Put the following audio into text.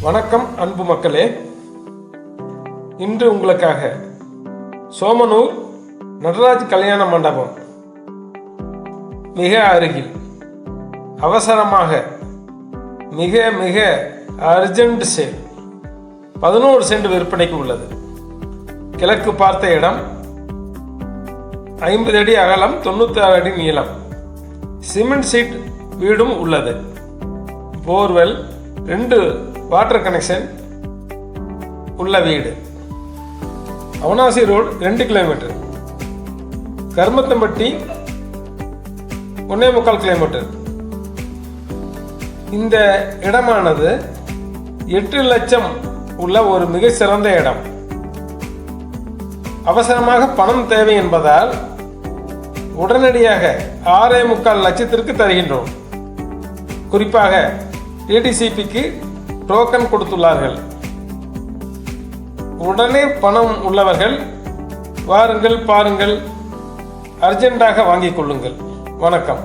வணக்கம் அன்பு மக்களே. இன்று உங்களுக்காக சோமனூர் நடராஜ் கல்யாண மண்டபம் மிக அருகில் அவசரமாக மிக மிக அர்ஜென்ட் சேல் பதினோரு சென்ட் விற்பனைக்கு உள்ளது. கிழக்கு பார்த்த இடம் ஐம்பது அடி அகலம் தொண்ணூத்தாறு அடி நீளம். சிமெண்ட் சீட் வீடும் உள்ளது. போர்வெல் ரெண்டு வாட்டர் கனெக்ஷன் உள்ள வீடு. அவனாசி ரோடு ரெண்டு கிலோமீட்டர். கர்மத்தம்பட்டி ஒன்னே முக்கால் கிலோமீட்டர். இந்த இடமானது எட்டு லட்சம் உள்ள ஒரு மிக சிறந்த இடம். அவசரமாக பணம் தேவை என்பதால் உடனடியாக ஆறே முக்கால் லட்சத்திற்கு தருகின்றோம். குறிப்பாக டிடிசிபிக்கு டோக்கன் கொடுத்துள்ளார்கள். உடனே பணம் உள்ளவர்கள் வாருங்கள் பாருங்கள் அர்ஜென்ட்டாக வாங்கிக் கொள்ளுங்கள். வணக்கம்.